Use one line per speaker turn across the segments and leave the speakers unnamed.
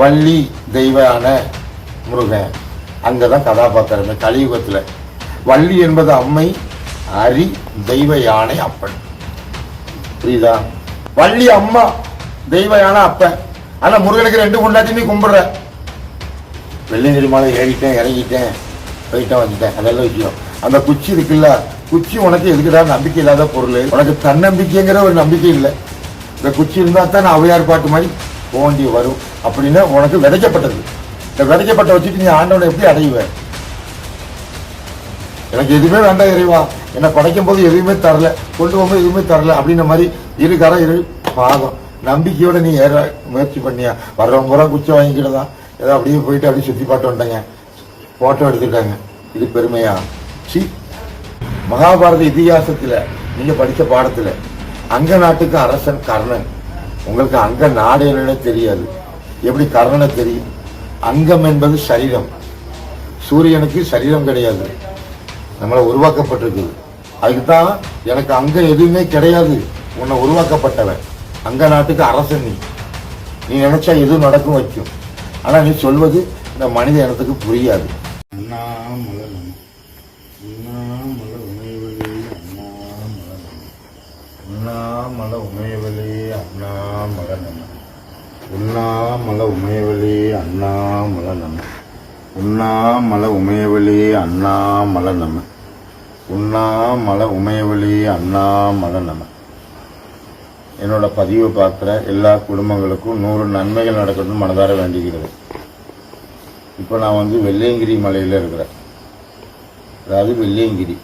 வள்ளி தெய்வான முருகன். அங்கே தான் கதாபாத்திரமே கலியுகத்தில். வள்ளி என்பது அம்மை அரி தெய்வ யானை அப்பன். புரியுதா? வள்ளி அம்மா தெய்வ யானை அப்பன். ஆனால் முருகனுக்கு ரெண்டு கொண்டாட்டி கும்பிட்ற. கும்பிடுற வெள்ளையங்கிரி மலை ஏறிட்டேன் இறங்கிட்டேன் போயிட்டேன் வந்துட்டேன். அதெல்லாம் விஷயம். அந்த குச்சி இருக்குல்ல குச்சி உனக்கு எதுக்குடா நம்பிக்கை இல்லாத பொருள்? உனக்கு தன்னம்பிக்கைங்கிற ஒரு நம்பிக்கை இல்லை. இந்த குச்சி இருந்தால் தான் நான் பாட்டு மாதிரி போண்டி வரும். அப்படின்னு உனக்கு விதைக்கப்பட்டது. இந்த விதைக்கப்பட்ட வச்சுட்டு நீ ஆண்டவனை எப்படி அடையுவ எனக்கு எதுவுமே வேண்டாம் இறைவா. என்னை படைக்கும் போது எதுவுமே தரல. கொண்டு போகும்போது எதுவுமே தரல அப்படின்ற மாதிரி இரு கரை இரு பாதம் நம்பிக்கையோட நீ ஏற முயற்சி பண்ணியா? வர்றவங்க பூரா குச்சி தான் ஏதோ அப்படியே போயிட்டு அப்படியே சுத்தி பாட்டு வந்துட்டாங்க. போட்டோ எடுத்துட்டாங்க இது பெருமையா? சி. மகாபாரத இதிகாசத்துல நீங்க படிச்ச பாடத்துல அங்க நாட்டுக்கு அரசன் கர்ணன். உங்களுக்கு அங்க நாடு தெரியாது. எப்படி கர்ணனை தெரியும்? அங்கம் என்பது சரீரம். சூரியனுக்கு சரீரம் கிடையாது. நம்மளை உருவாக்கப்பட்டிருக்குது. அதுக்கு தான் எனக்கு அங்க எதுவுமே கிடையாது. உன்னை உருவாக்கப்பட்டவன். அங்க நாட்டுக்கு அரசன் நீ. நீ நினைச்சா எதுவும் நடக்கும் வைக்கும். ஆனா நீ சொல்வது இந்த மனித இனத்துக்கு புரியாது.
அண்ணாமலை நம அண்ணாமலை உமையவளே உண்ணாமலை உமையவளே அண்ணாமல நம. உண்ணாமலை உமையவளே அண்ணாமல நம. உண்ணாமலை உமையவளே அண்ணாமல நம. என்னோட பதிவை பார்க்குற எல்லா குடும்பங்களுக்கும் நூறு நன்மைகள் நடக்கணும்னு மனதார வேண்டிக்கிறது இப்போ நான் வந்து வெள்ளையங்கிரி மலையில் இருக்கிறேன். அதாவது வெள்ளையங்கிரி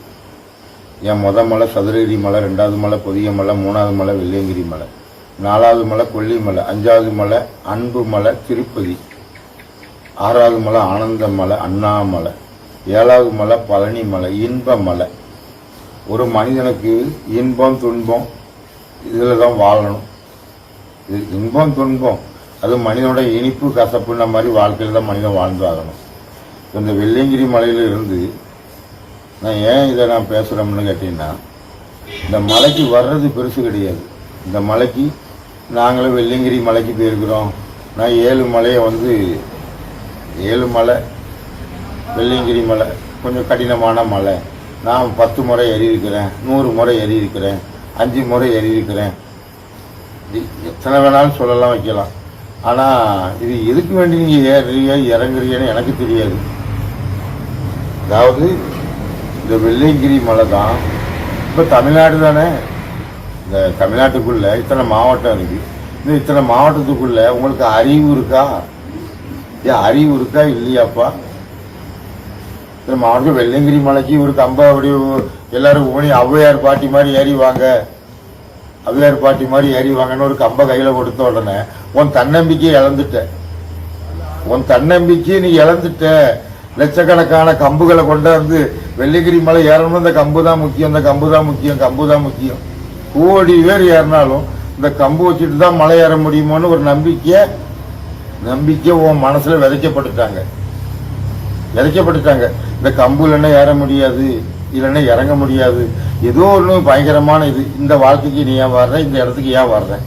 என் மொத மலை சதுரகிரி மலை ரெண்டாவது மலை பொதிய மலை மூணாவது மலை வெள்ளையங்கிரி மலை. நாலாவது மலை கொல்லிமலை அஞ்சாவது மலை அன்பு மலை திருப்பதி ஆறாவது மலை ஆனந்த மலை அண்ணாமலை ஏழாவது மலை பழனி மலை இன்ப மலை. ஒரு மனிதனுக்கு இன்பம் துன்பம் இதில் தான் வாழணும். இது இன்பம் துன்பம் அது மனிதனோட இனிப்பு கசப்புன்ற மாதிரி வாழ்க்கையில் தான் மனிதன் வாழ்ந்து ஆகணும் இந்த வெள்ளியங்கிரி மலையில் இருந்து நான் ஏன் இதை நான் பேசுகிறோம்னு கேட்டிங்கன்னா இந்த மலைக்கு வர்றது பெருசு கிடையாது. இந்த மலைக்கு நாங்களும் வெள்ளையங்கிரி மலைக்கு போயிருக்கிறோம். நான் ஏழு மலையை வந்து ஏழு மலை வெள்ளையங்கிரி மலை கொஞ்சம் கடினமான மலை. நான் பத்து முறை எறியிருக்கிறேன் நூறு முறை எறியிருக்கிறேன் அஞ்சு முறை எறியிருக்கிறேன் எத்தனை வேணாலும் சொல்லலாம் வைக்கலாம். ஆனால் இது எதுக்கு வேண்டி நீங்கள் ஏறுறீங்க இறங்குறீங்கன்னு எனக்கு தெரியாது. அதாவது இந்த வெள்ளையங்கிரி மலை தான் இப்போ தமிழ்நாடு தானே இந்த தமிழ்நாட்டுக்குள்ளே இத்தனை மாவட்டம் இருக்குது இந்த இத்தனை மாவட்டத்துக்குள்ள உங்களுக்கு அறிவு இருக்கா? ஏன் அறிவு இருக்கா இல்லையாப்பா? இத்தனை மாவட்டம் வெள்ளங்கிரி மலைக்கு ஒரு கம்ப அப்படி எல்லாரும் ஓனி ஔவையார் பாட்டி மாதிரி ஏறி வாங்க ஔவையார் பாட்டி மாதிரி ஏறி வாங்கன்னு ஒரு கம்ப கையில் கொடுத்த உடனே உன் தன்னம்பிக்கையை இழந்துட்ட. உன் தன்னம்பிக்கையை நீ இழந்துட்ட. லட்சக்கணக்கான கம்புகளை கொண்டாந்து வெள்ளைகிரி மலை ஏறணும் இந்த கம்பு தான் முக்கியம். இந்த கம்பு தான் முக்கியம். கம்பு தான் முக்கியம். கோடி பேர் ஏறினாலும் இந்த கம்பு வச்சுட்டு தான் மலை ஏற முடியுமோன்னு ஒரு நம்பிக்கை நம்பிக்கை உன் மனசில் விதைக்கப்பட்டுட்டாங்க. விதைக்கப்பட்டுட்டாங்க. இந்த கம்பு இல்லைன்னா ஏற முடியாது இல்லைன்னா இறங்க முடியாது. ஏதோ ஒன்று பயங்கரமான இது. இந்த வாழ்க்கைக்கு நீ ஏன் வர்ற? இந்த இடத்துக்கு ஏன் வர்ற?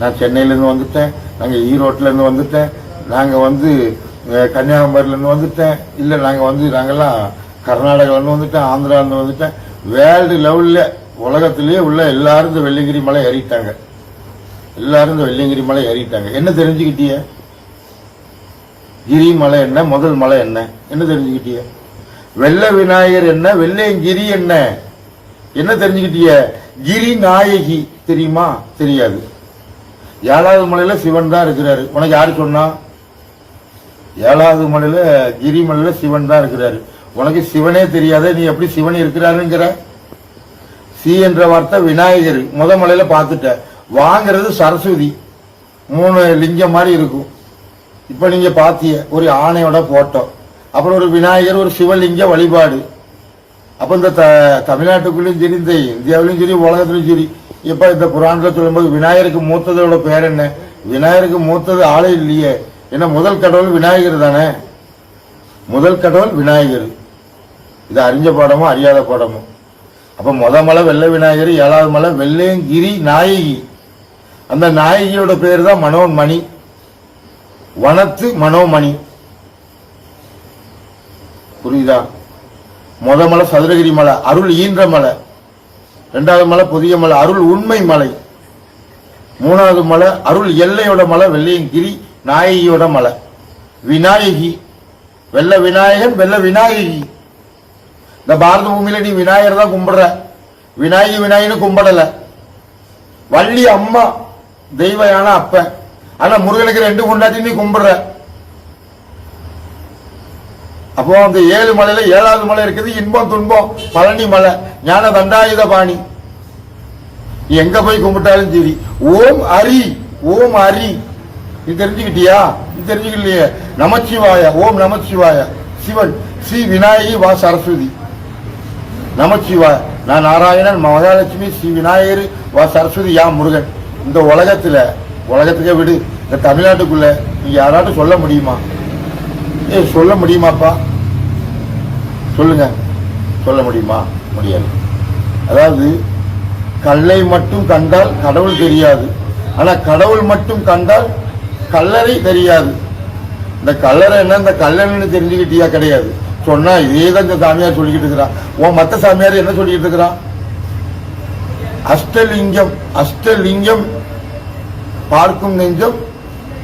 நான் சென்னையிலேருந்து வந்துட்டேன். நாங்கள் ஈரோட்டிலேருந்து வந்துட்டேன். நாங்கள் வந்து கன்னியாகுமரியிலேருந்து வந்துட்டேன். இல்லை நாங்கள் வந்து நாங்கள்லாம் கர்நாடகாவிலேருந்து வந்துட்டேன். ஆந்திராவிலேருந்து வந்துட்டேன். வேர்ல்டு லெவலில் உலகத்திலேயே உள்ள எல்லாரும் இந்த வெள்ளிங்கிரி மலை ஏறிட்டாங்க. எல்லாரும் இந்த வெள்ளிங்கிரி மலை ஏறிட்டாங்க. என்ன தெரிஞ்சுக்கிட்டிய? கிரி மலை என்ன? முதல் மலை என்ன? என்ன தெரிஞ்சுக்கிட்டிய? வெள்ள விநாயகர் என்ன? வெள்ளையங்கிரி என்ன? என்ன தெரிஞ்சுக்கிட்டிய? கிரி நாயகி. தெரியுமா? தெரியாது. ஏழாவது மலையில சிவன் தான் இருக்கிறாரு. உனக்கு யாரு சொன்னா? ஏழாவது மலையில கிரி மலையில சிவன் தான் இருக்கிறாரு. உனக்கு சிவனே தெரியாத நீ எப்படி சிவன் இருக்கிறாருங்கிற? சி என்ற வார்த்தை விநாயகர் முத மலையில பார்த்துட்ட. வாங்கிறது சரஸ்வதி. மூணு லிங்கம் மாதிரி இருக்கும். இப்ப நீங்க பாத்திய ஒரு ஆணையோட போட்டோ அப்புறம் ஒரு விநாயகர் ஒரு சிவலிங்க வழிபாடு. அப்ப இந்த த- தமிழ்நாட்டுக்குள்ளயும் சரி இந்த இந்தியாவிலும் சரி உலகத்திலும் சரி இப்ப இந்த புராணத்தில் சொல்லும்போது விநாயகருக்கு மூத்ததோட பேர் என்ன? விநாயகருக்கு மூத்தது ஆளே இல்லையே. ஏன்னா முதல் கடவுள் விநாயகர் தானே. முதல் கடவுள் விநாயகர். இது அறிஞ்ச பாடமும் அறியாத பாடமும் அப்ப முத மலை வெள்ளை விநாயகர் ஏழாவது மலை வெள்ளையங்கிரி நாயகி. அந்த நாயகியோட பேர் தான் மனோன்மணி.
வனத்து மனோமணி. புரியுதா? முத மலை சதுரகிரி மலை அருள் ஈன்ற மலை. ரெண்டாவது மலை புதிய மலை அருள் உண்மை மலை. மூணாவது மலை அருள் எல்லையோட மலை வெள்ளையங்கிரி நாயகியோட மலை. விநாயகி. வெள்ள விநாயகன் வெள்ள விநாயகி. இந்த பாரத பூமியில நீ விநாயகர் தான் கும்பிடுற. விநாயகி விநாயகன்னு கும்பிடல. வள்ளி அம்மா தெய்வ அப்ப ஆனா முருகனுக்கு ரெண்டு கொண்டாட்டி நீ கும்பிடுற. அப்போ அந்த ஏழு மலையில ஏழாவது மலை இருக்குது இன்பம் துன்பம் பழனி மலை ஞான தண்டாயுத பாணி. நீ எங்க போய் கும்பிட்டாலும் சரி. ஓம் அரி ஓம் அரி. நீ தெரிஞ்சுக்கிட்டியா? நீ தெரிஞ்சுக்கலையே. நமச்சிவாய ஓம் நமச்சிவாய. சிவன் ஸ்ரீ விநாயகி வா சரஸ்வதி. நமச்சிவாய நான் நாராயணன் மகாலட்சுமி ஸ்ரீ விநாயகர் வா. சரஸ்வதி யா. முருகன். இந்த உலகத்துல உலகத்துக்கே விடு. இந்த தமிழ்நாட்டுக்குள்ள நீங்க யாராட்டும் சொல்ல முடியுமா? ஏ சொல்ல முடியுமாப்பா? சொல்லுங்க. சொல்ல முடியுமா? முடியாது. அதாவது கல்லை மட்டும் கண்டால் கடவுள் தெரியாது. ஆனா கடவுள் மட்டும் கண்டால் கல்லறை தெரியாது. இந்த கல்லறை என்ன? இந்த கல்லறைன்னு தெரிஞ்சுக்கிட்டியா கிடையாது. சொன்னா இதே தான் இந்த சாமியார் சொல்லிக்கிட்டு இருக்கிறான் உன் மத்த சாமியார் என்ன சொல்லிக்கிட்டு இருக்கிறான் அஷ்டலிங்கம் அஷ்டலிங்கம் பார்க்கும் நெஞ்சம்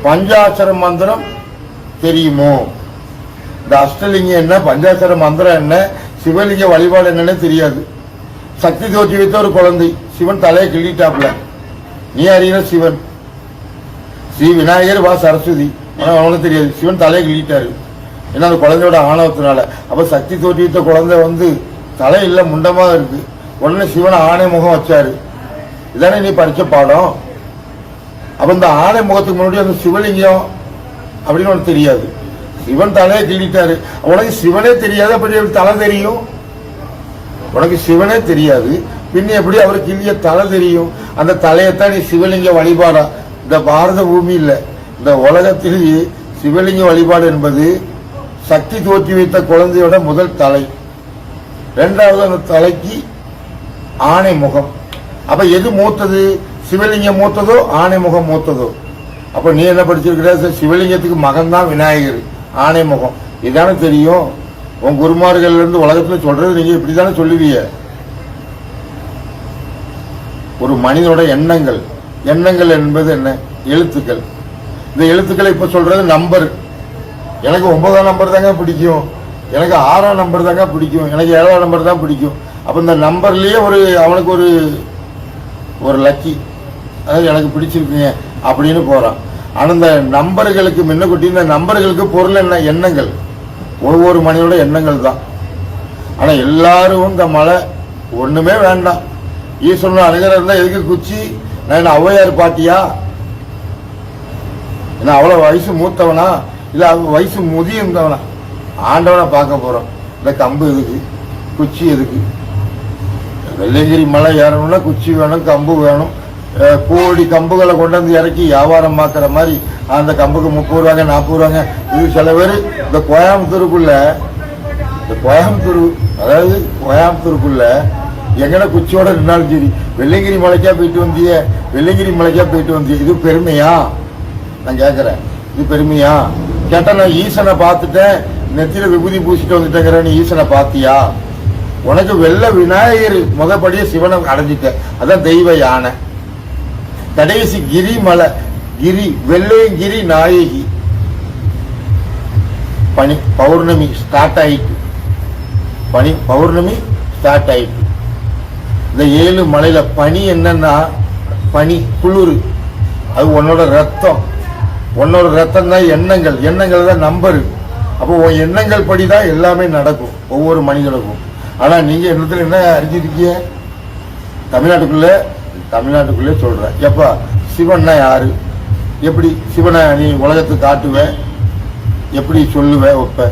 பஞ்சாசர மந்திரம் தெரியுமோ? இந்த அஷ்டலிங்கம் என்ன பஞ்சாசர மந்திரம் என்ன சிவலிங்க வழிபாடு என்னன்னு தெரியாது. சக்தி தோற்றி வைத்த ஒரு குழந்தை சிவன் தலையை கிள்ளிட்டாப்ல நீ அறிகிற சிவன். ஸ்ரீ விநாயகர் வா சரஸ்வதி. ஆனா அவனுக்கு தெரியாது. சிவன் தலையை கிள்ளிட்டாரு. ஏன்னா அந்த குழந்தையோட ஆணவத்தினால. அப்ப சக்தி தோற்றி குழந்தை வந்து தலை இல்ல முண்டமா இருக்கு. உடனே சிவன் ஆணை முகம் வச்சாரு. இதானே நீ படிச்ச பாடம்? அப்ப இந்த ஆணை முகத்துக்கு முன்னாடி அந்த சிவலிங்கம் அப்படின்னு உனக்கு தெரியாது. சிவன் தலையை கிள்ளிட்டாரு உனக்கு சிவனே தெரியாது அப்படி எப்படி தலை தெரியும்? உனக்கு சிவனே தெரியாது. பின்ன எப்படி அவர் கிள்ளிய தலை தெரியும்? அந்த தலையைத்தான் நீ சிவலிங்க வழிபாடா. இந்த பாரத பூமியில் இந்த உலகத்திலேயே சிவலிங்க வழிபாடு என்பது சக்தி தோற்றி வைத்த குழந்தையோட முதல் தலை. ரெண்டாவது அந்த தலைக்கு ஆணை முகம். அப்ப எது மூத்தது? சிவலிங்கம் மூத்ததோ ஆணை முகம் மூத்ததோ? அப்ப நீ என்ன படிச்சிருக்கிற? சிவலிங்கத்துக்கு மகன்தான் விநாயகர். ஆணை முகம். இதானே தெரியும். உன் குருமார்கள் இருந்து உலகத்துல சொல்றது நீங்க இப்படிதானே சொல்லுவீங்க. ஒரு மனிதனோட எண்ணங்கள். எண்ணங்கள் என்பது என்ன? எழுத்துக்கள். இந்த எழுத்துக்களை இப்ப சொல்றது நம்பர். எனக்கு ஒன்பதாம் நம்பர் தாங்க பிடிக்கும். எனக்கு ஆறாம் நம்பர் தாங்க பிடிக்கும். எனக்கு ஏழாம் நம்பர் தான் பிடிக்கும். அப்போ இந்த நம்பர்லேயே ஒரு அவனுக்கு ஒரு ஒரு லக்கி அதாவது எனக்கு பிடிச்சிருக்குங்க அப்படின்னு போகிறான் ஆனால் இந்த நம்பர்களுக்கு முன்னக்குட்டி இந்த நம்பர்களுக்கு பொருள் என்ன எண்ணங்கள். ஒவ்வொரு மனிதனோட எண்ணங்கள் தான். ஆனால் எல்லாரும் இந்த மலை ஒன்றுமே வேண்டாம். ஈஸ்வரன் அணுகிற இருந்தால் எதுக்கு குச்சி? நான் என்ன ஔவையார் பாட்டியா? என்ன அவ்வளோ வயசு மூத்தவனா? இல்லை அது வயசு முதியவனா ஆண்டவனை பார்க்க போகிறோம் இந்த கம்பு எதுக்கு? குச்சி எதுக்கு? வெள்ளையங்கிரி மலை ஏறணும்னா குச்சி வேணும் கம்பு வேணும். கோடி கம்புகளை கொண்டு வந்து இறக்கி வியாபாரம் பார்க்குற மாதிரி அந்த கம்புக்கு முப்பது ரூபாங்க நாற்பது ரூபாங்க. இது சில பேர் இந்த கோயம்புத்தூருக்குள்ள இந்த கோயம்புத்தூர் அதாவது கோயம்புத்தூருக்குள்ள எங்கட குச்சியோட நின்னாலும் சரி வெள்ளங்கிரி மலைக்கா போயிட்டு வந்திய வெள்ளங்கிரி மலைக்கா போயிட்டு வந்திய இது பெருமையா? நான் கேட்குறேன் இது பெருமையா? கேட்டா நான் ஈசனை பார்த்துட்டேன். நெத்தியில விபூதி பூசிட்டு வந்துட்டேங்கிற நீ ஈசனை பார்த்தியா? உனக்கு வெள்ள விநாயகர் முதப்படியே சிவனை அடைஞ்சிட்ட அதான் தெய்வ யானை. கடைசி கிரி மலை கிரி வெள்ளையங்கிரி நாயகி பனி பௌர்ணமி ஸ்டார்ட் ஆயிட்டு. பனி பௌர்ணமி ஸ்டார்ட் ஆயிட்டு. இந்த ஏழு மலையில பனி என்னன்னா பனி குளிர். அது உன்னோட ரத்தம். உன்னோட ரத்தம் தான் எண்ணங்கள். எண்ணங்கள் தான் நம்பரு அப்போ உன் எண்ணங்கள் படி தான் எல்லாமே நடக்கும் ஒவ்வொரு மனிதனுக்கும். ஆனா நீங்க என்னத்துல என்ன அறிஞ்சிருக்கீங்க? தமிழ்நாட்டுக்குள்ளே தமிழ்நாட்டுக்குள்ளே சொல்றேன். எப்பா சிவன்னா யாரு? எப்படி சிவனை நீ உலகத்தை காட்டுவேன் எப்படி சொல்லுவேன் வைப்ப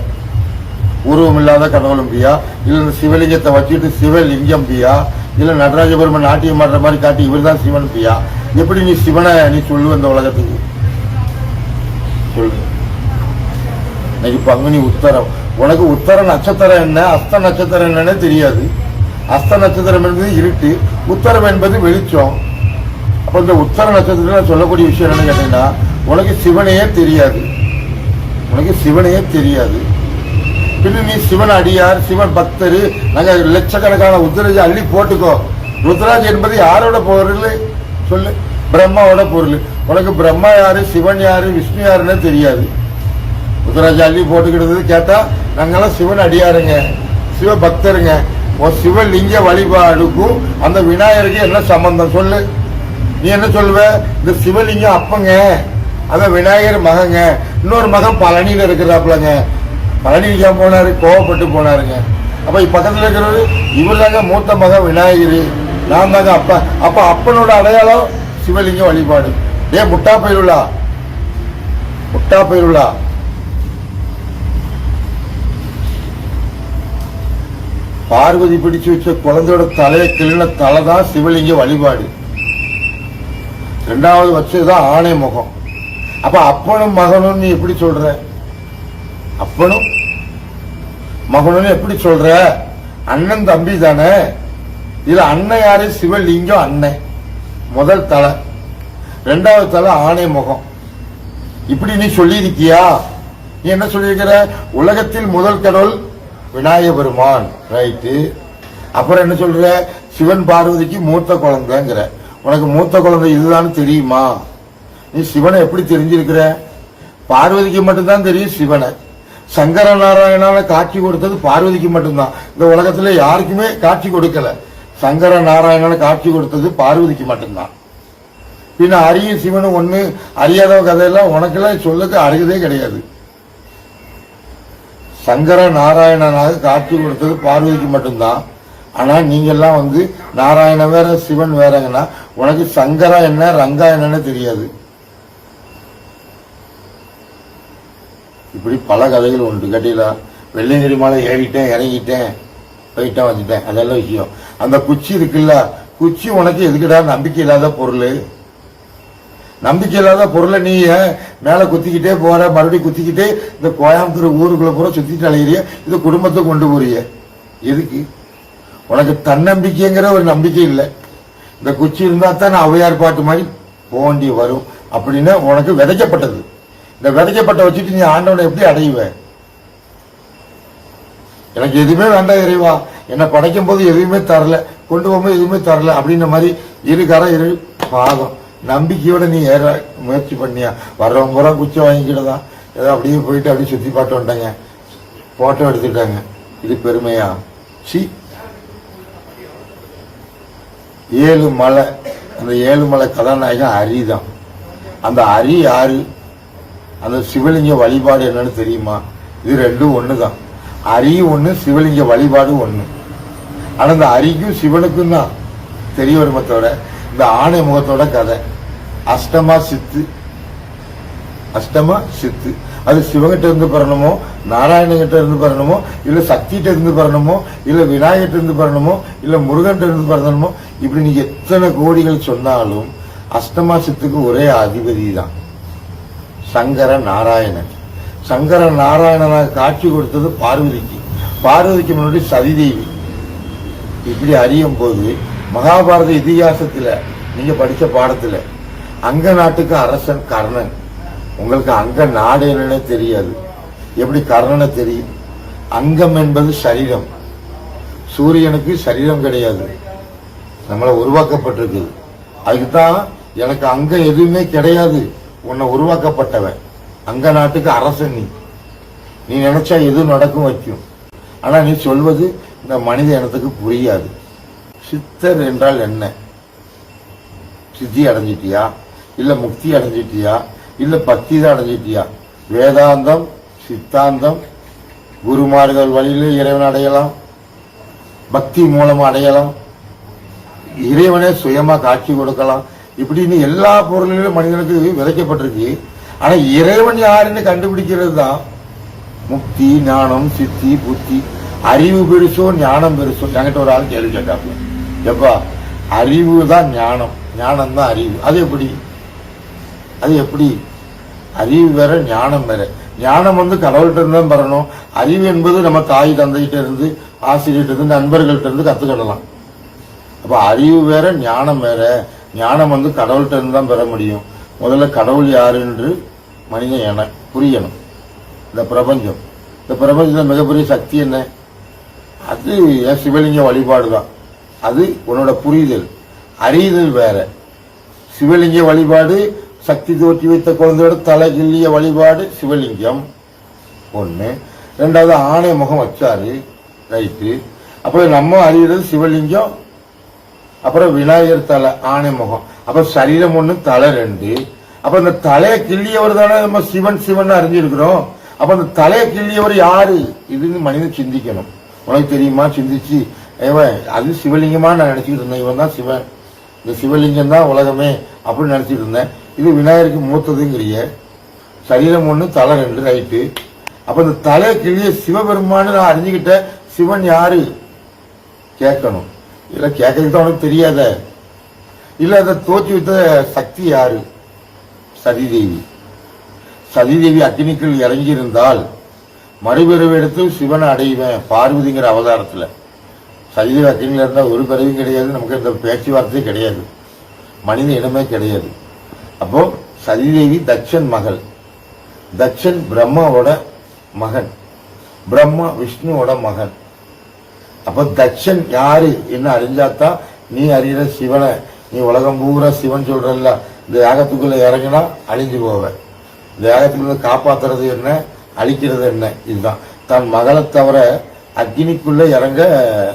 உருவம் இல்லாத கடவுளும் பியா இல்ல சிவலிங்கத்தை வச்சுட்டு சிவலிங்கம் பியா இல்ல நடராஜ பெருமன் நாட்டியம் ஆடுற மாதிரி காட்டி இவர் தான் சிவன் பியா எப்படி நீ சிவனை நீ சொல்லுவ இந்த உலகத்துக்கு? சொல்லு இன்னைக்கு பங்குனி உத்தரம். உனக்கு உத்தர நட்சத்திரம் என்ன? அஸ்த நட்சத்திரம் என்னன்னு தெரியாது. அஸ்த நட்சத்திரம் என்பது இருட்டு. உத்தரம் என்பது வெளிச்சம். அப்போ இந்த உத்தர நட்சத்திரத்தில் சொல்லக்கூடிய விஷயம் என்னன்னு கேட்டீங்கன்னா உனக்கு சிவனையே தெரியாது. உனக்கு சிவனையே தெரியாது. பின்ன நீ சிவன் அடியார் சிவன் பக்தர் நாங்கள் லட்சக்கணக்கான உத்தரஜி அள்ளி போட்டுக்கோ. ருத்ராஜ் என்பது யாரோட பொருள்? சொல்லு. பிரம்மாவோட பொருள். உனக்கு பிரம்மா யாரு சிவன் யாரு விஷ்ணு யாருன்னு தெரியாது. ருத்ராஜ் அள்ளி போட்டுக்கிட்டது கேட்டா நாங்கெல்லாம் சிவன் அடியாருங்க சிவ பக்தருங்க உன் சிவலிங்க வழிபாடுக்கும் அந்த விநாயகருக்கு என்ன சம்பந்தம் சொல்லு? நீ என்ன சொல்லுவ? இந்த சிவலிங்கம் அப்பங்க அந்த விநாயகர் மகங்க. இன்னொரு மகன் பழனியில இருக்கிறாப்புலங்க. பழனி ஏன் போனாரு? கோவப்பட்டு போனாருங்க. அப்ப இப்ப பக்கத்துல இருக்கிறவரு இவர் தாங்க மூத்த மகன் விநாயகர். நான் தாங்க அப்பா அப்ப அப்பனோட அடையாளம் சிவலிங்க வழிபாடு. ஏ முட்டா பயிருளா முட்டா பயிருளா பார்வதி பிடிச்சு வச்ச குழந்தையோட தலையை கிளின தலை தான் சிவலிங்க வழிபாடு. ரெண்டாவது வச்சதுதான் ஆணை முகம். அப்ப அப்பனும் மகனும் நீ எப்படி சொல்ற? அப்பனும் மகனும் எப்படி சொல்ற? அண்ணன் தம்பி தானே. இதுல அண்ணன் யாரு சிவலிங்கம் அண்ணன் முதல் தலை. ரெண்டாவது தலை ஆணை முகம். இப்படி நீ சொல்லியிருக்கியா? நீ என்ன சொல்லியிருக்கிற? உலகத்தில் முதல் கடவுள் விநாயக பெருமான். ரைட்டு அப்புறம் என்ன சொல்ற? சிவன் பார்வதிக்கு மூத்த குழந்தைங்கிற. உனக்கு மூத்த குழந்தை இதுதான் தெரியுமா? நீ சிவனை எப்படி தெரிஞ்சிருக்கிற? பார்வதிக்கு மட்டும்தான் தெரியும் சிவனை. சங்கர நாராயணால காட்சி கொடுத்தது பார்வதிக்கு மட்டும்தான். இந்த உலகத்துல யாருக்குமே காட்சி கொடுக்கல. சங்கர நாராயணால காட்சி கொடுத்தது பார்வதிக்கு மட்டும்தான். பின்ன அரியும் சிவனும் ஒண்ணு அறியாத கதையெல்லாம் உனக்கெல்லாம் சொல்லுக்கு அருகதே கிடையாது. சங்கர நாராயணனாக காட்சி கொடுத்தது பார்வதிக்கு மட்டும்தான். ஆனா நீங்க எல்லாம் வந்து நாராயணன் வேற சிவன் வேறங்கன்னா உனக்கு சங்கரா என்ன ரங்கா என்னன்னு தெரியாது. இப்படி பல கதைகள் உண்டு கேட்டீங்களா? வெள்ளையங்கிரி மலை ஏறிட்டேன் இறங்கிட்டேன் போயிட்டேன் வந்துட்டேன். அதெல்லாம் விஷயம். அந்த குச்சி இருக்குல்ல குச்சி உனக்கு எதுக்குடா நம்பிக்கை இல்லாத பொருள்? நம்பிக்கை இல்லாத பொருளை நீ ஏன் மேல குத்திக்கிட்டே போற மறுபடியும் குத்திக்கிட்டே இந்த கோயம்புத்தூர் ஊருக்குள்ள பூரா சுத்திட்டு அலையிறிய இது குடும்பத்தை கொண்டு போறிய. எதுக்கு? உனக்கு தன்னம்பிக்கைங்கிற ஒரு நம்பிக்கை இல்லை. இந்த குச்சி இருந்தா தான் நான் அவையார் பாட்டு மாதிரி போண்டி வரும் அப்படின்னு உனக்கு விதைக்கப்பட்டது. இந்த விதைக்கப்பட்ட வச்சுட்டு நீ ஆண்டவனை எப்படி அடையுவ எனக்கு எதுவுமே வேண்டாம் இறைவா. என்னை படைக்கும் போது எதுவுமே தரல கொண்டு போகும்போது எதுவுமே தரல அப்படின்ற மாதிரி இரு இரு பாகம். நம்பிக்கையோட நீ ஏற முயற்சி பண்ணியா? வர்றவங்க பூரா குச்சி வாங்கிக்கிட்டதா? ஏதோ அப்படியே போயிட்டு அப்படியே சுத்தி பாட்டு வந்துட்டாங்க. போட்டோ எடுத்துட்டாங்க இது பெருமையா? சி. ஏழு மலை. அந்த ஏழு மலை கதாநாயகன் ஹரி தான். அந்த ஹரி யாரு? அந்த சிவலிங்க வழிபாடு என்னன்னு தெரியுமா? இது ரெண்டும் ஒன்று தான். ஹரியும் ஒன்று சிவலிங்க வழிபாடு ஒன்று ஆனால் அந்த ஹரிக்கும் சிவனுக்கும் தான் தெரிய வருமே தவிர இந்த ஆணை முகத்தோட கதை. அஷ்டமா சித்து. அஷ்டமா சித்து. அது சிவகிட்ட இருந்து பெறணுமோ நாராயணகிட்ட இருந்து பெறணுமோ இல்ல சக்திகிட்ட இருந்து பெறணுமோ இல்ல விநாயகிட்ட இருந்து பெறணுமோ இல்ல முருகன்ட்ட இருந்து பெறணுமோ இப்படி நீங்க எத்தனை கோடிகள் சொன்னாலும் அஷ்டமா சித்துக்கு ஒரே அதிபதி தான். சங்கர நாராயணன். சங்கர நாராயணனாக காட்சி கொடுத்தது பார்வதிக்கு. பார்வதிக்கு முன்னாடி சதிதேவி. இப்படி அறியும் போது மகாபாரத இதிகாசத்தில் நீங்கள் படித்த பாடத்தில் அங்க நாட்டுக்கு அரசன் கர்ணன். உங்களுக்கு அங்க நாடு தெரியாது. எப்படி கர்ணனை தெரியும்? அங்கம் என்பது சரீரம். சூரியனுக்கு சரீரம் கிடையாது. நம்மளை உருவாக்கப்பட்டிருக்குது. அதுக்கு தான் எனக்கு அங்க எதுவுமே கிடையாது. உன்னை உருவாக்கப்பட்டவன். அங்க நாட்டுக்கு அரசன் நீ. நீ நினைச்சா எது நடக்கும் வைக்கும்? ஆனா நீ சொல்வது இந்த மனித இனத்துக்கு புரியாது. சித்தர் என்றால் என்ன? சித்தி அடைஞ்சிட்டியா? இல்ல முக்தி அடைஞ்சிட்டியா? இல்ல பக்தி தான் அடைஞ்சிட்டியா? வேதாந்தம் சித்தாந்தம் குருமார்கள் வழியில இறைவன் அடையலாம் பக்தி மூலம் அடையலாம் இறைவனே சுயமா காட்சி கொடுக்கலாம். இப்படின்னு எல்லா பொருளிலும் மனிதனுக்கு விதைக்கப்பட்டிருக்கு. ஆனா இறைவன் யாருன்னு கண்டுபிடிக்கிறது தான் முக்தி ஞானம் சித்தி புத்தி. அறிவு பெருசோ ஞானம் பெருசோ? என்கிட்ட ஒரு ஆள் கேள்வி கேட்டாப்புல. எப்பா அறிவு தான் ஞானம். ஞானம் தான் அறிவு. அது எப்படி? அது எப்படி? அறிவு வேற ஞானம் வேற. ஞானம் வந்து கடவுள்கிட்ட இருந்து தான் பெறணும். அறிவு என்பது நம்ம தாய் தந்தைகிட்ட இருந்து ஆசிரியர்கிட்ட இருந்து நண்பர்கள்ட்ட இருந்து கத்துக்கிடலாம். அப்ப அறிவு வேற ஞானம் வேற. ஞானம் வந்து கடவுள்கிட்ட இருந்து தான் பெற முடியும். முதல்ல கடவுள் யாரு என்று மனிதன் என புரியணும். இந்த பிரபஞ்சம். இந்த பிரபஞ்சத்தில் மிகப்பெரிய சக்தி என்ன? அது சிவலிங்க வழிபாடு தான் அது உன்னோட புரிதல். அறிதல் வேற. சிவலிங்க வழிபாடு சக்தி தோற்றி வைத்த குழந்தையோட தலை கிள்ளிய வழிபாடு சிவலிங்கம். ஒண்ணு. ரெண்டாவது ஆணை முகம் வச்சாரு. ரைட்டு. அப்புறம் நம்ம அறிகிறது சிவலிங்கம். அப்புறம் விநாயகர் தலை ஆணை முகம். அப்புறம் சரீரம் ஒண்ணு தலை ரெண்டு. அப்புறம் இந்த தலையை கிள்ளியவர் தானே நம்ம சிவன் சிவன் அறிஞ்சிருக்கிறோம். அப்ப அந்த தலையை கிள்ளியவர் யாரு? இதுன்னு மனிதன் சிந்திக்கணும். உனக்கு தெரியுமா? சிந்திச்சு. இவன் அது சிவலிங்கமாக நான் நினச்சிக்கிட்டு இருந்தேன். இவன் தான் சிவன். இந்த சிவலிங்கம் தான் உலகமே அப்படின்னு நினச்சிட்டு இருந்தேன். இது விநாயகருக்கு மூத்ததுங்கிறிய. சரீரம் ஒன்று தலை ரெண்டு ரைட்டு அப்போ இந்த தலையை கிள்ளிய சிவபெருமானு நான் அறிஞ்சுக்கிட்ட சிவன் யாரு? கேட்கணும். இல்லை கேட்கறதுக்கு தான் உனக்கு தெரியாத. இல்லை அதை தோற்றி வைத்த சக்தி யாரு? சதிதேவி. சதிதேவி அக்னிக்குள் இறங்கியிருந்தால் மறுபிறவி எடுத்து சிவனை அடைவேன் பார்வதிங்கிற அவதாரத்தில். சரீர அக்னியில் இருந்தால் ஒரு பிறவியும் கிடையாது நமக்கு இந்த பேச்சுவார்த்தையே கிடையாது. மனித இனமே கிடையாது. அப்போ சதிதேவி தட்சன் மகள். தட்சன் பிரம்மாவோட மகன். பிரம்மா விஷ்ணுவோட மகன். அப்ப தட்சன் யாரு? என்ன அறிஞ்சாதான் நீ அறிகிற சிவனை. நீ உலகம் பூரா சிவன் சொல்றல்ல. இந்த யாகத்துக்குள்ள இறங்கினா அழிஞ்சு போவ. இந்த யாகத்துக்குள்ள காப்பாத்துறது என்ன? அழிக்கிறது என்ன? இதுதான். தன் மகளை தவிர அக்னிக்குள்ள இறங்க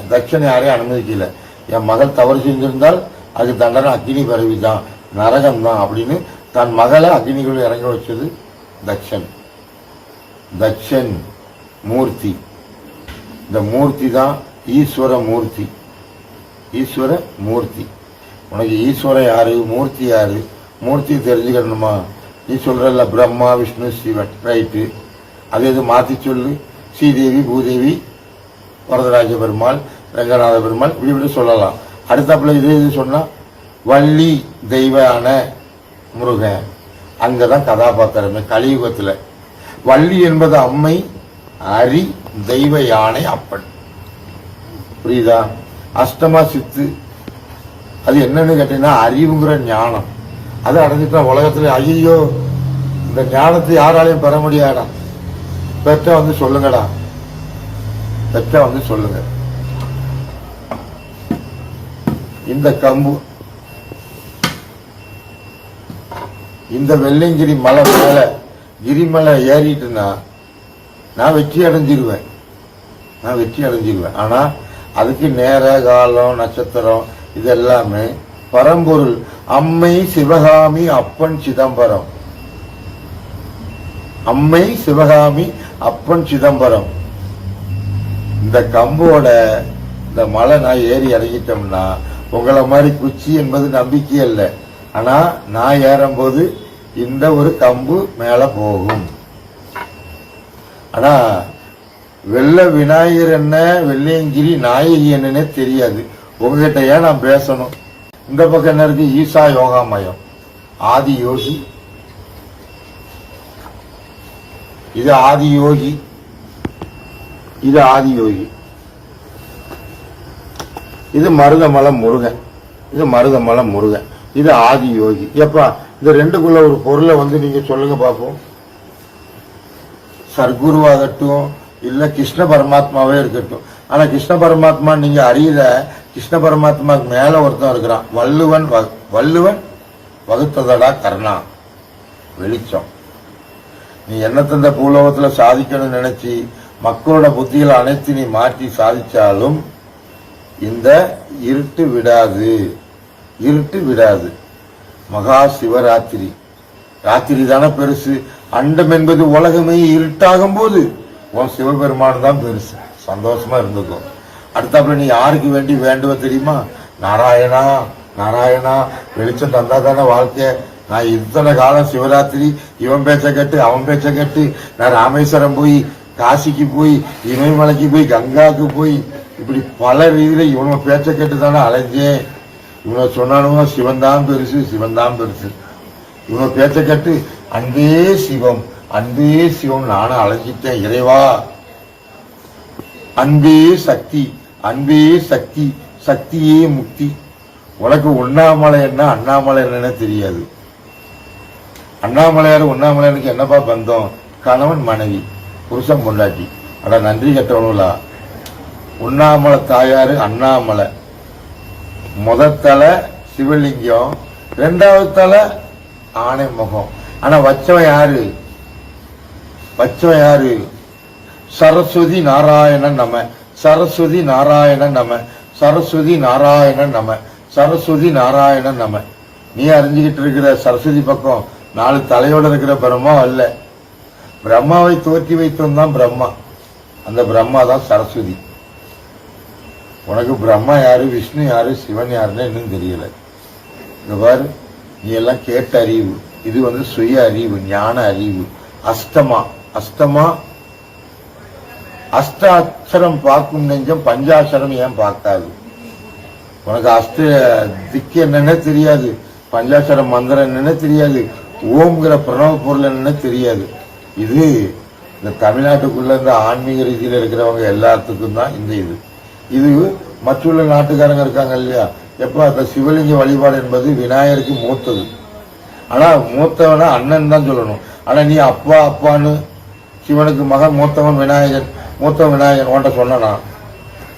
தட்சணை யாரையும் அனுமதிக்கல. என் மகள் தவறு செஞ்சிருந்தால் அது தண்டனை அக்னி பரவி தான் நரகம் தான் அப்படின்னு தன் மகளை அக்னிக்குள்ள இறங்க வச்சது தட்சன். தட்சன் மூர்த்தி. இந்த மூர்த்தி தான் ஈஸ்வர மூர்த்தி. ஈஸ்வர மூர்த்தி. உனக்கு ஈஸ்வரன் யாரு மூர்த்தி யாரு? மூர்த்தி தெரிஞ்சுக்கணுமா? நீ சொல்றல்ல பிரம்மா விஷ்ணு சிவன் ரைட்டு. அதே எது மாத்தி சொல்லு. ஸ்ரீதேவி பூதேவி வரதராஜ பெருமாள் ரங்கநாத பெருமாள் இப்படி இப்படி சொல்லலாம். அடுத்தாப்புல இதே இது சொன்னால் வள்ளி தெய்வான முருகன். அங்கே தான் கதாபாத்திரமே கலியுகத்தில். வள்ளி என்பது அம்மை அரி தெய்வ யானை அப்பன். புரியுதா? அஷ்டமா சித்து. அது என்னன்னு கேட்டீங்கன்னா அறிவுங்கிற ஞானம். அதை அடைஞ்சிட்டா உலகத்தில் ஐயோ இந்த ஞானத்தை யாராலையும் பெற முடியாடா பெற்ற வந்து சொல்லுங்கடா. பெற்ற வந்து சொல்லுங்க. இந்த கம்பு இந்த வெள்ளைங்கிரி மலை மேல கிரிமலை ஏறிட்டுனா நான் வெற்றி அடைஞ்சிருவேன். நான் வெற்றி அடைஞ்சிருவேன். ஆனா அதுக்கு நேர காலம் நட்சத்திரம் இது எல்லாமே பரம்பொருள். அம்மை சிவகாமி அப்பன் சிதம்பரம். அம்மை சிவகாமி அப்பன் சிதம்பரம். இந்த கம்போட இந்த மலை நான் ஏறி இறங்கிட்டோம்னா உங்களை மாதிரி குச்சி என்பது நம்பிக்கை இல்லை ஆனா நான் ஏறும்போது இந்த ஒரு கம்பு மேல போகும். ஆனா வெள்ள விநாயகர் என்ன வெள்ளையங்கிரி நாயகி என்னன்னே தெரியாது. உங்ககிட்ட ஏன் நான் பேசணும்? இந்த பக்கம் என்ன இருக்கு? ஈசா யோகாமயம் ஆதி யோகி இது ஆதி யோகி இது ஆதி யோகி. இது மருதமலை முருகன். இது மருதமலை முருகன். இது ஆதி யோகி. எப்பா இந்த ரெண்டுக்குள்ள ஒரு பொருளை வந்து நீங்க சொல்லுங்க பார்ப்போம் சர்க்குருவாகட்டும் இல்ல கிருஷ்ண பரமாத்மாவே இருக்கட்டும். ஆனா கிருஷ்ண பரமாத்மா நீங்க அறியல கிருஷ்ண பரமாத்மாவுக்கு மேல ஒருத்தன் இருக்கிறான். வள்ளுவன் வள்ளுவன் வகுத்ததடா கர்ணா. வெளிச்சம். நீ என்ன தந்த பூலோகத்துல சாதிக்கணும்னு நினைச்சு மக்களோட புத்தியில் அனைத்தையும் மாற்றி சாதிச்சாலும் இந்த இருட்டு விடாது. இருட்டு விடாது. மகா சிவராத்திரி. ராத்திரி தானே பெருசு. அண்டம் என்பது உலகமே இருட்டாகும் போது உன் சிவபெருமான் தான் பெருசு. சந்தோஷமா இருந்துக்கும் அடுத்தாப்புல நீ யாருக்கு வேண்டி வேண்டுவ தெரியுமா? நாராயணா நாராயணா. வெளிச்சம் தந்தா தானே வாழ்க்கை. நான் இத்தனை காலம் சிவராத்திரி இவன் பேச்ச கேட்டு அவன் பேச்ச கேட்டு நான் ராமேஸ்வரம் போய் காசிக்கு போய் இமயமலைக்கு போய் கங்காவுக்கு போய் இப்படி பல ரீதியில் இவன பேச்சை கேட்டு தானே அலைஞ்சேன் இவனை சொன்னானுங்க சிவன் தான் பெருசு சிவன் தான் பெருசு. இவனை பேச்சை கேட்டு அன்பே சிவம் அன்பே சிவம் நானும் அலைஞ்சிட்டேன் இறைவா. அன்பே சக்தி அன்பே சக்தி சக்தியே முக்தி. உனக்கு உண்ணாமலை என்ன அண்ணாமலை என்னன்னு தெரியாது. அண்ணாமலையார் உண்ணாமலையாருக்கு என்னப்பா பந்தம்? கணவன் மனைவி. புருஷன் பொண்டாட்டி. அட நன்றி கட்டவனுங்களா உண்ணாமலை தாயாரு அண்ணாமலை. முத தலை சிவலிங்கம். ரெண்டாவது தலை ஆணை முகம் ஆனா வச்சவன் யாரு? வச்சவன் யாரு? சரஸ்வதி நாராயணன் நம. சரஸ்வதி நாராயணன் நம. சரஸ்வதி நாராயணன் நம. சரஸ்வதி நாராயணன் நம. நீ அறிஞ்சுக்கிட்டு இருக்கிற சரஸ்வதி பக்கம் நாலு தலையோட இருக்கிற பெருமா இல்லை பிரம்மாவை தோற்றி வைத்தவன் தான் பிரம்மா. அந்த பிரம்மா தான் சரஸ்வதி. உனக்கு பிரம்மா யாரு விஷ்ணு யாரு சிவன் யாருன்னு இன்னும் தெரியல. இந்த பாரு நீ எல்லாம் கேட்ட அறிவு. இது வந்து சுய அறிவு ஞான அறிவு. அஷ்டமா. அஷ்டமா அஷ்ட அக்ஷரம் பார்க்கும் நெஞ்சம் பஞ்சாட்சரம் ஏன் பார்க்காது? உனக்கு அஷ்ட திக்கு என்னன்னே தெரியாது. பஞ்சாட்சரம் மந்திரம் என்னன்னே தெரியாது. ஓம்ங்கிற பிரணவ பொருள் என்னன்னே தெரியாது. இது இந்த தமிழ்நாட்டுக்குள்ள இந்த ஆன்மீக ரீதியில் இருக்கிறவங்க எல்லாத்துக்கும் தான் இந்த இது. இது மற்றுள்ள நாட்டுக்காரங்க இருக்காங்க இல்லையா? எப்போ அந்த சிவலிங்க வழிபாடு என்பது விநாயகருக்கு மூத்தது. ஆனால் மூத்தவனா அண்ணன் தான் சொல்லணும். ஆனால் நீ அப்பா அப்பான்னு சிவனுக்கு மகன் மூத்தவன் விநாயகன் மூத்தவன் விநாயகன் உன்ட்ட சொன்னா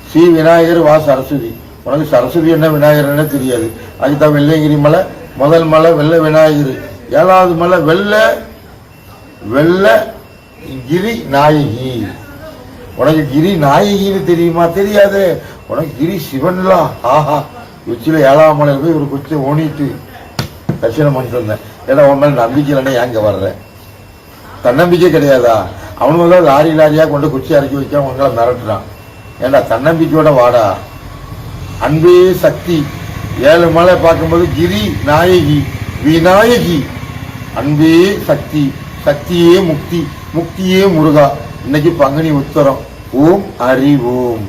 ஸ்ரீ விநாயகர் வா சரஸ்வதி. உனக்கு சரஸ்வதி என்ன விநாயகர் தெரியாது. அதுக்கு தான் வெள்ளையங்கிரி மலை முதல் மலை வெள்ளை விநாயகர். ஏழாவது மலை வெள்ளை வெள்ளை கிரி நாயகி. உனக்கு கிரி நாயகின்னு தெரியுமா? தெரியாது. உனக்கு கிரி சிவன்லாம் ஆஹா. உச்சியில ஏழாம் மலையில் போய் ஒரு குச்சி ஓணிட்டு தரிசனம் பண்ணிட்டு வந்தேன். ஏன்னா உன் மேல நம்பிக்கை இல்லைன்னா ஏங்க வர்றேன் தன்னம்பிக்கை கிடையாதா? அவனுங்க தான் லாரி லாரியாக கொண்டு குச்சி இறக்கி வைக்க உங்களை மிரட்டுறான். ஏண்டா தன்னம்பிக்கையோட வாடா. அன்பே சக்தி. ஏழு மலை பார்க்கும்போது கிரி நாயகி. விநாயகி. அன்பே சக்தி. சக்தியே முக்தி முக்தியே முருகா. இன்னைக்கு பங்குனி உத்தரம். ஓம் அறிவோம்